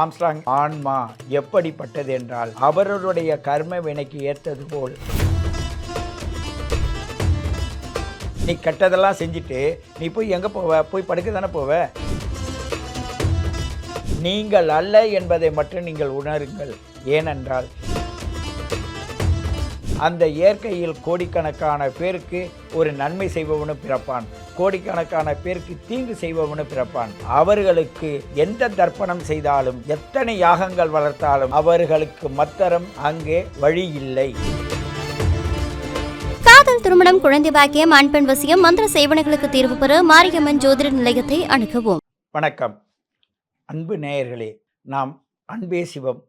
Armstrong ஆன்மா எப்படிப்பட்டது என்றால் அவர்களுடைய கர்ம வினைக்கு ஏற்றது போல். நீ கெட்டதெல்லாம் செஞ்சுட்டு நீ போய் எங்கே போவ? போய் படுக்க தானே போவ? நீங்கள் அல்ல என்பதை மட்டும் நீங்கள் உணருங்கள். ஏனென்றால் அந்த இயற்கையில் கோடிக்கணக்கான பேருக்கு ஒரு நன்மை செய்பவனும் பிறப்பான். கோடிக்கணக்கான பேருக்கு தீங்கு செய்பவனும் பிறப்பான். அவர்களுக்கு எந்த தர்ப்பணம் செய்தாலும் எத்தனை யாகங்கள் வளர்த்தாலும் அவர்களுக்கு மத்தரம் அங்கே வழி இல்லை. காதல் திருமணம் குழந்தை பாக்கியம் ஆண் பெண் வசியம் மந்திர சேவனைகளுக்கு தீர்வு பெற மாரியம்மன் ஜோதிட நிலையத்தை அணுகவும். வணக்கம். அன்பு நேயர்களே நாம் அன்பே சிவம்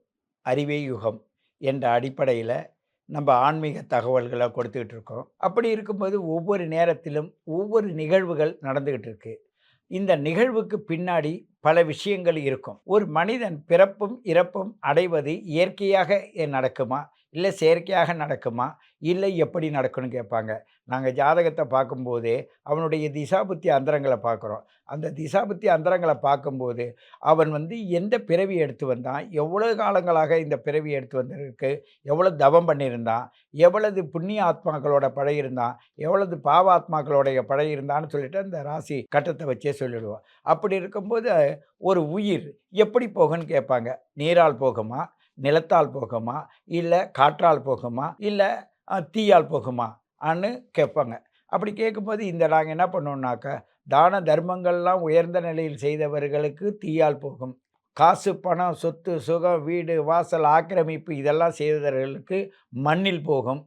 அறிவே யுகம் என்ற அடிப்படையில் நம்ம ஆன்மீக தகவல்களை கொடுத்துக்கிட்டு இருக்கோம். அப்படி இருக்கும்போது ஒவ்வொரு நேரத்திலும் ஒவ்வொரு நிகழ்வுகள் நடந்துக்கிட்டு இருக்கு. இந்த நிகழ்வுக்கு பின்னாடி பல விஷயங்கள் இருக்கும். ஒரு மனிதன் பிறப்பும் இறப்பும் அடைவது இயற்கையாக நடக்குமா? இல்லை செயற்கையாக நடக்குமா? இல்லை எப்படி நடக்கும்னு கேட்பாங்க. நாங்கள் ஜாதகத்தை பார்க்கும்போது அவனுடைய திசாபுத்தி அந்தரங்களை பார்க்குறோம் அந்த திசாபுத்தி அந்தரங்களை பார்க்கும்போது அவன் வந்து எந்த பிறவி எடுத்து வந்தான்? எவ்வளோ காலங்களாக இந்த பிறவி எடுத்து வந்திருக்கு? எவ்வளோ தவம் பண்ணியிருந்தான்? எவ்வளவு புண்ணிய ஆத்மாக்களோட பழகியிருந்தான்? எவ்வளவு பாவ ஆத்மாக்களோடைய பழகியிருந்தான்னு சொல்லிட்டு அந்த ராசி கட்டத்தை வச்சே சொல்லிடுவோம். அப்படி இருக்கும்போது ஒரு உயிர் எப்படி போகும்னு கேட்பாங்க? நீரால் போகுமா? நிலத்தால் போகுமா? இல்லை காற்றால் போகுமா? இல்லை தீயால் போகுமா? அனு கேட்பாங்க அப்படி கேட்கும்போது இந்த நாங்கள் என்ன பண்ணோம்னாக்கா தான தர்மங்கள்லாம் உயர்ந்த நிலையில் செய்தவர்களுக்கு தீயால் போகும். காசு பணம் சொத்து சுகம் வீடு வாசல் ஆக்கிரமிப்பு இதெல்லாம் செய்தவர்களுக்கு மண்ணில் போகும்.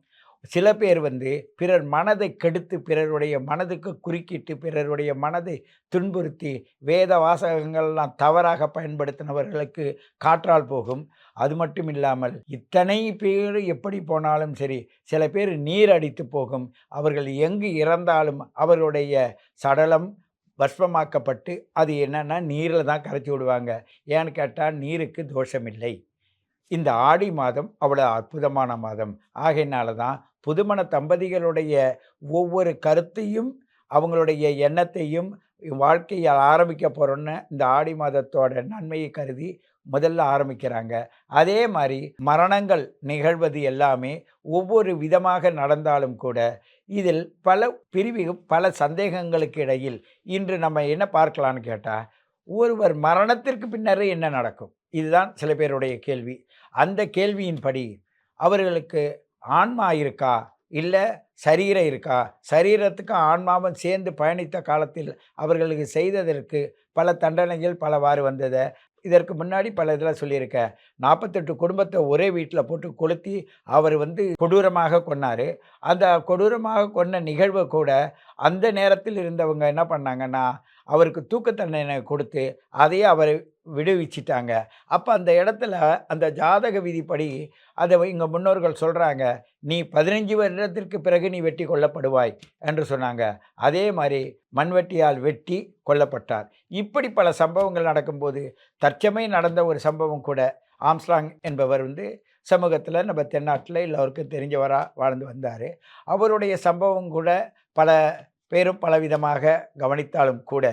சில பேர் வந்து பிறர் மனதை கெடுத்து பிறருடைய மனதுக்கு குறுக்கிட்டு பிறருடைய மனதை துன்புறுத்தி வேத வாசகங்கள்லாம் தவறாக பயன்படுத்தினவர்களுக்கு காற்றால் போகும். அது மட்டும் இல்லாமல் இத்தனை பேர் எப்படி போனாலும் சரி சில பேர் நீர் அடித்து போகும். அவர்கள் எங்கு இறந்தாலும் அவர்களுடைய சடலம் பஸ்பமாக்கப்பட்டு அது என்னென்னா நீரில் தான் கரைச்சி விடுவாங்க. ஏன்னு கேட்டால் நீருக்கு தோஷமில்லை. இந்த ஆடி மாதம் அவ்வளோ அற்புதமான மாதம். ஆகையினால தான் புதுமண தம்பதிகளுடைய ஒவ்வொரு கருத்தையும் அவங்களுடைய எண்ணத்தையும் வாழ்க்கையை ஆரம்பிக்க போகிறோன்னு இந்த ஆடி மாதத்தோட நன்மையை கருதி முதல்ல ஆரம்பிக்கிறாங்க. அதே மாதிரி மரணங்கள் நிகழ்வது எல்லாமே ஒவ்வொரு விதமாக நடந்தாலும் கூட இதில் பல பிரிவு பல சந்தேகங்களுக்கு இடையில் இன்று நம்ம என்ன பார்க்கலான்னு கேட்டால் ஒருவர் மரணத்திற்கு பின்னரே என்ன நடக்கும்? இதுதான் சில பேருடைய கேள்வி. அந்த கேள்வியின்படி அவர்களுக்கு ஆன்மா இருக்கா? இல்லை சரீரம் இருக்கா? சரீரத்துக்கும் ஆன்மாவும் சேர்ந்து பயணித்த காலத்தில் அவர்களுக்கு செய்ததற்கு பல தண்டனைகள் பலவாறு வந்ததை. இதற்கு முன்னாடி பல இதில் சொல்லியிருக்க நாற்பத்தெட்டு குடும்பத்தை ஒரே வீட்டில் போட்டு கொளுத்தி அவர் வந்து கொடூரமாக கொன்னார். அந்த கொடூரமாக கொன்ன நிகழ்வை கூட அந்த நேரத்தில் இருந்தவங்க என்ன பண்ணாங்கன்னா அவருக்கு தூக்க தண்டனை கொடுத்து அதையே அவரை விடுவிச்சிட்டாங்க. அப்போ அந்த இடத்துல அந்த ஜாதக விதிப்படி அதை இங்கே முன்னோர்கள் சொல்கிறாங்க நீ பதினஞ்சு வருடத்திற்கு பிறகு நீ வெட்டி கொல்லப்படுவாய் என்று சொன்னாங்க. அதே மாதிரி மண்வெட்டியால் வெட்டி கொல்லப்பட்டார். இப்படி பல சம்பவங்கள் நடக்கும்போது தற்சமை நடந்த ஒரு சம்பவம் கூட ஆம்ஸ்லாங் என்பவர் வந்து சமூகத்தில் நம்ம தென்னாட்டில் எல்லோருக்கும் தெரிஞ்சவராக வாழ்ந்து வந்தார். அவருடைய சம்பவம் கூட பல பேரும் பலவிதமாக கவனித்தாலும் கூட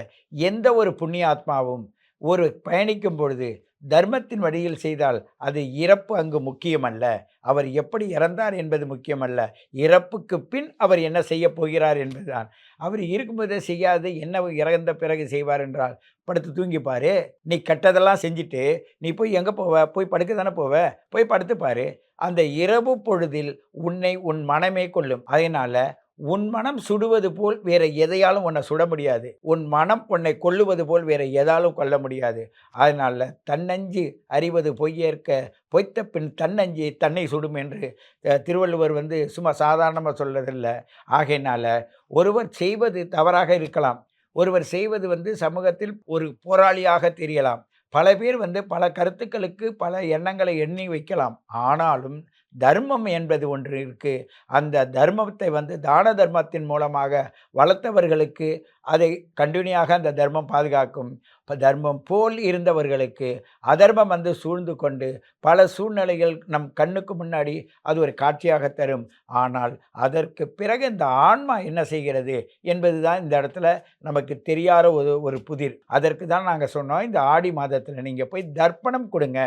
எந்த ஒரு புண்ணிய ஆத்மாவும் ஒரு பயணிக்கும் பொழுது தர்மத்தின் வழியில் செய்தால் அது இறப்பு அங்கு முக்கியமல்ல. அவர் எப்படி இறந்தார் என்பது முக்கியமல்ல. இறப்புக்கு பின் அவர் என்ன செய்ய போகிறார் என்பதுதான். அவர் இருக்கும்போதே செய்யாது என்ன இறந்த பிறகு செய்வார் என்றால் படுத்து தூங்கிப்பாரு. நீ கெட்டதெல்லாம் செஞ்சுட்டு நீ போய் எங்கே போவ? போய் படுக்க தானே போவ? போய் படுத்துப்பாரு. அந்த இரவு பொழுதில் உன்னை உன் மனமே கொள்ளும். அதனால் உன் மனம் சுடுவது போல் வேற எதையாலும் உன்னை சுட முடியாது. உன் மனம் உன்னை கொள்ளுவது போல் வேற எதாலும் கொல்ல முடியாது. அதனால் தன்னஞ்சு அறிவது பொய்யேற்க பொய்த்த பின் தன்னஞ்சு தன்னை சுடும் என்று திருவள்ளுவர் வந்து சும்மா சாதாரணமாக சொல்லதில்லை ஆகையினால் ஒருவர் செய்வது தவறாக இருக்கலாம். ஒருவர் செய்வது வந்து சமூகத்தில் ஒரு போராளியாக தெரியலாம். பல பேர் வந்து பல கருத்துக்களுக்கு பல எண்ணங்களை எண்ணி வைக்கலாம். ஆனாலும் தர்மம் என்பது ஒன்று இருக்கு. அந்த தர்மத்தை வந்து தான தர்மத்தின் மூலமாக வளர்த்தவர்களுக்கு அதை கண்டினியூவாக அந்த தர்மம் பாதுகாக்கும். இப்போ தர்மம் போல் இருந்தவர்களுக்கு அதர்மம் வந்து சூழ்ந்து கொண்டு பல சூழ்நிலைகள் நம் கண்ணுக்கு முன்னாடி அது ஒரு காட்சியாக தரும். ஆனால் அதற்கு பிறகு இந்த ஆன்மா என்ன செய்கிறது என்பது தான் இந்த இடத்துல நமக்கு தெரியாத ஒரு ஒரு புதிர். அதற்கு தான் நாங்கள் சொன்னோம் இந்த ஆடி மாதத்தில் நீங்கள் போய் தர்ப்பணம் கொடுங்க.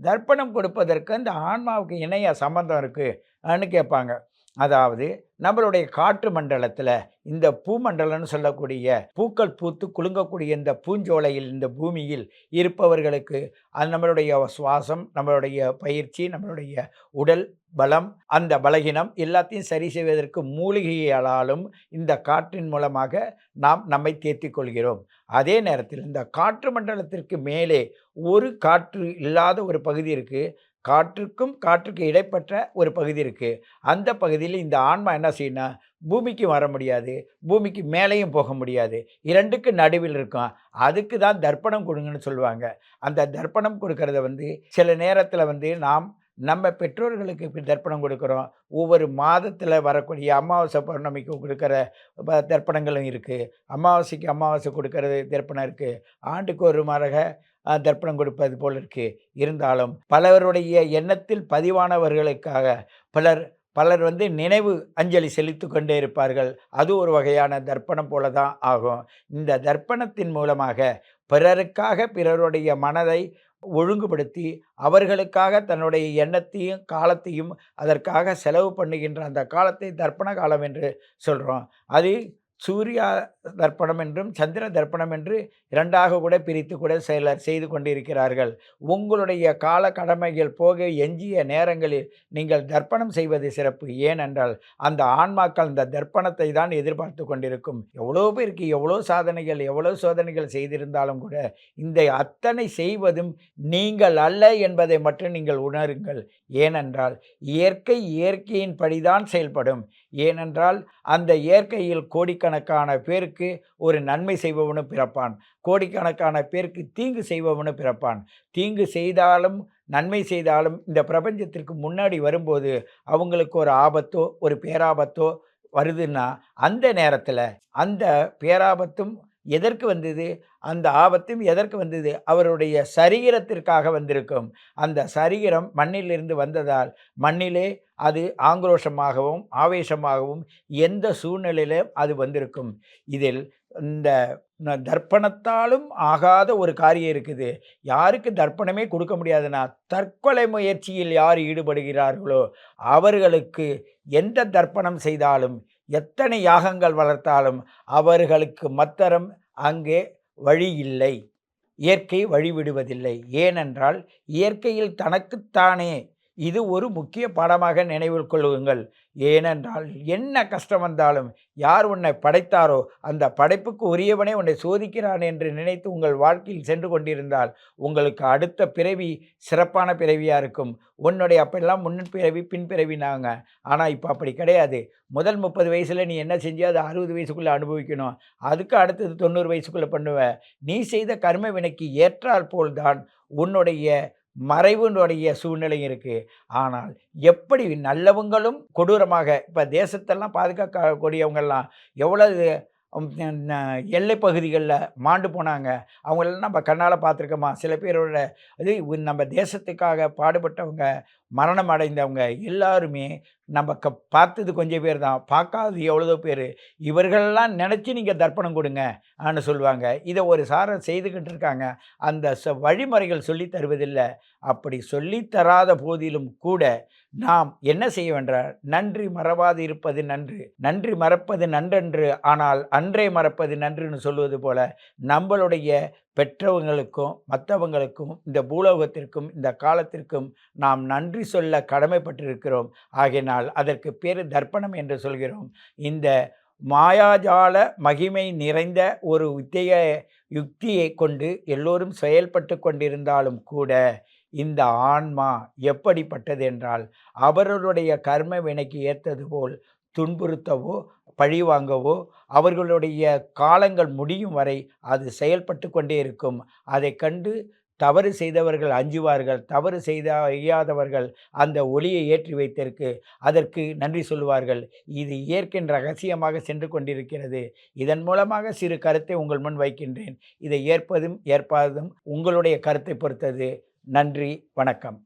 தர்ப்பணம் கொடுப்பதற்கு இந்த ஆன்மாவுக்கு இணைய சம்பந்தம் இருக்குன்னு கேட்பாங்க அதாவது நம்மளுடைய காற்று மண்டலத்தில் இந்த பூமண்டலம்னு சொல்லக்கூடிய பூக்கள் பூத்து குலுங்கக்கூடிய இந்த பூஞ்சோலையில் இந்த பூமியில் இருப்பவர்களுக்கு அது நம்மளுடைய சுவாசம் நம்மளுடைய பயிற்சி நம்மளுடைய உடல் பலம் அந்த பலகீனம் எல்லாத்தையும் சரி செய்வதற்கு மூலிகையாலும் இந்த காற்றின் மூலமாக நாம் நம்மை தேர்த்தி கொள்கிறோம். அதே நேரத்தில் இந்த காற்று மண்டலத்திற்கு மேலே ஒரு காற்று இல்லாத ஒரு பகுதி இருக்குது காற்றுக்கும் காற்றுக்கு இடைப்பட்ட ஒரு பகுதி இருக்குது அந்த பகுதியில் இந்த ஆன்மா என்ன செய்யணும் பூமிக்கு வர முடியாது பூமிக்கு மேலேயும் போக முடியாது. இரண்டுக்கு நடுவில் இருக்கும். அதுக்கு தான் தர்ப்பணம் கொடுங்கன்னு சொல்லுவாங்க. அந்த தர்ப்பணம் கொடுக்கறத வந்து சில நேரத்தில் வந்து நாம் நம்ம பெற்றோர்களுக்கு இப்படி தர்ப்பணம் கொடுக்குறோம். ஒவ்வொரு மாதத்தில் வரக்கூடிய அமாவாசை பௌர்ணமிக்கு கொடுக்குற தர்ப்பணங்களும் இருக்குது அமாவாசைக்கு அமாவாசை கொடுக்கறது தர்ப்பணம் இருக்குது ஆண்டுக்கு ஒரு மரக தர்ப்பணம் கொடுப்பது போல் இருக்கு. இருந்தாலும் பலருடைய எண்ணத்தில் பதிவானவர்களுக்காக பலர் பலர் வந்து நினைவு அஞ்சலி செலுத்தி கொண்டே இருப்பார்கள். அது ஒரு வகையான தர்ப்பணம் போல தான் ஆகும். இந்த தர்ப்பணத்தின் மூலமாக பிறருக்காக பிறருடைய மனதை ஒழுங்குபடுத்தி அவர்களுக்காக தன்னுடைய எண்ணத்தையும் காலத்தையும் அதற்காக செலவு பண்ணுகின்ற அந்த காலத்தை தர்ப்பண காலம் என்று சொல்கிறோம் அது சூரிய தர்ப்பணம் என்றும் சந்திர தர்ப்பணம் என்று இரண்டாக கூட பிரித்து கூட சிலர் செய்து கொண்டிருக்கிறார்கள். உங்களுடைய கால கடமைகள் போக எஞ்சிய நேரங்களில் நீங்கள் தர்ப்பணம் செய்வது சிறப்பு. ஏனென்றால் அந்த ஆன்மாக்கள் அந்த தர்ப்பணத்தை தான் எதிர்பார்த்து கொண்டிருக்கும். எவ்வளோ பேருக்கு எவ்வளோ சாதனைகள் எவ்வளோ சோதனைகள் செய்திருந்தாலும் கூட இந்த அத்தனை செய்வதும் நீங்கள் அல்ல என்பதை மட்டும் நீங்கள் உணருங்கள். ஏனென்றால் இயற்கை இயற்கையின் படிதான் செயல்படும். ஏனென்றால் அந்த இயற்கையில் கோடிக்கணக்கான பேருக்கு ஒரு நன்மை செய்பவனும் பிறப்பான். கோடிக்கணக்கான பேருக்கு தீங்கு செய்பவனும் பிறப்பான். தீங்கு செய்தாலும் நன்மை செய்தாலும் இந்த பிரபஞ்சத்திற்கு முன்னாடி வரும்போது அவங்களுக்கு ஒரு ஆபத்தோ ஒரு பேராபத்தோ வருதுன்னா அந்த நேரத்தில் அந்த பேராபத்தும் எதற்கு வந்தது? அந்த ஆபத்தும் எதற்கு வந்தது? அவருடைய சரீரத்திற்காக வந்திருக்கும். அந்த சரீரம் மண்ணிலிருந்து வந்ததால் மண்ணிலே அது ஆக்ரோஷமாகவும் ஆவேசமாகவும் எந்த சூழ்நிலையிலும் அது வந்திருக்கும். இதில் இந்த தர்ப்பணத்தாலும் ஆகாத ஒரு காரியம் இருக்குது. யாருக்கு தர்ப்பணமே கொடுக்க முடியாதுன்னா தற்கொலை முயற்சியில் யார் ஈடுபடுகிறார்களோ அவர்களுக்கு எந்த தர்ப்பணம் செய்தாலும் எத்தனை யாகங்கள் வளர்த்தாலும் அவர்களுக்கு மத்தரம் அங்கே வழி இல்லை இயற்கை வழிவிடுவதில்லை. ஏனென்றால் இயற்கையில் தனக்குத்தானே இது ஒரு முக்கிய பாடமாக நினைவில் கொள்ளுங்கள். ஏனென்றால் என்ன கஷ்டம் வந்தாலும் யார் உன்னை படைத்தாரோ அந்த படைப்புக்கு உரியவனே உன்னை சோதிக்கிறான் என்று நினைத்து உங்கள் வாழ்க்கையில் சென்று கொண்டிருந்தால் உங்களுக்கு அடுத்த பிறவி சிறப்பான பிறவியாக இருக்கும். உன்னுடைய அப்பெல்லாம் முன் பிறவி பின் பிறவினாங்க. ஆனால் இப்போ அப்படி கிடையாது. முதல் முப்பது வயசில் நீ என்ன செஞ்சு அதை அறுபது வயசுக்குள்ளே அனுபவிக்கணும். அதுக்கு அடுத்தது தொண்ணூறு வயசுக்குள்ளே பண்ணுவ. நீ செய்த கர்ம வினைக்கு ஏற்றாற்போல் போல்தான் உன்னுடைய மறைவுடைய சூழ்நிலை இருக்குது ஆனால் எப்படி நல்லவங்களும் கொடூரமாக இப்போ தேசத்தெல்லாம் பாதுகாக்கக்கூடியவங்கெல்லாம் எவ்வளவு எல்லை பகுதிகளில் மாண்டு போனாங்க. அவங்களெல்லாம் நம்ம கண்ணால் பார்த்துருக்கோமா? சில பேரோட இது நம்ம தேசத்துக்காக பாடுபட்டவங்க மரணம் அடைந்தவங்க எல்லாருமே நம்ம க பார்த்தது கொஞ்சம் பேர் தான். பார்க்காதது எவ்வளோ பேர்? இவர்களெல்லாம் நினச்சி நீங்கள் தர்ப்பணம் கொடுங்க ஆன்னு சொல்லுவாங்க. இதை ஒரு சாரை செய்துக்கிட்டு இருக்காங்க. அந்த ச வழிமுறைகள் சொல்லித் தருவதில்லை. அப்படி சொல்லித்தராத போதிலும் கூட நாம் என்ன செய்ய நன்றி மறவாது இருப்பது நன்று. நன்றி மறப்பது நன்றன்று. ஆனால் அன்றே மறப்பது நன்றுன்னு சொல்லுவது போல நம்மளுடைய பெற்றவங்களுக்கும் மற்றவங்களுக்கும் இந்த பூலோகத்திற்கும் இந்த காலத்திற்கும் நாம் நன்றி சொல்ல கடமைப்பட்டிருக்கிறோம். ஆகினால் அதற்கு பேர் தர்ப்பணம் என்று சொல்கிறோம். இந்த மாயாஜால மகிமை நிறைந்த ஒரு உத்திய யுக்தியை கொண்டு எல்லோரும் செயல்பட்டு கொண்டிருந்தாலும் கூட இந்த ஆன்மா எப்படிப்பட்டது என்றால் அவர்களுடைய கர்ம வினைக்கு ஏற்றது போல் துன்புறுத்தவோ பழிவாங்கவோ அவர்களுடைய காலங்கள் முடியும் வரை அது செயல்பட்டு கொண்டே இருக்கும். அதை கண்டு தவறு செய்தவர்கள் அஞ்சுவார்கள். தவறு செய்த செய்யாதவர்கள் அந்த ஒளியை ஏற்றி வைத்திருக்கு. அதற்கு நன்றி சொல்லுவார்கள். இது இயற்கையின் ரகசியமாக சென்று கொண்டிருக்கிறது. இதன் மூலமாக சிறு கருத்தை உங்கள் முன் வைக்கின்றேன். இதை ஏற்பதும் ஏற்பாததும் உங்களுடைய கருத்தை பொறுத்தது. நன்றி வணக்கம்.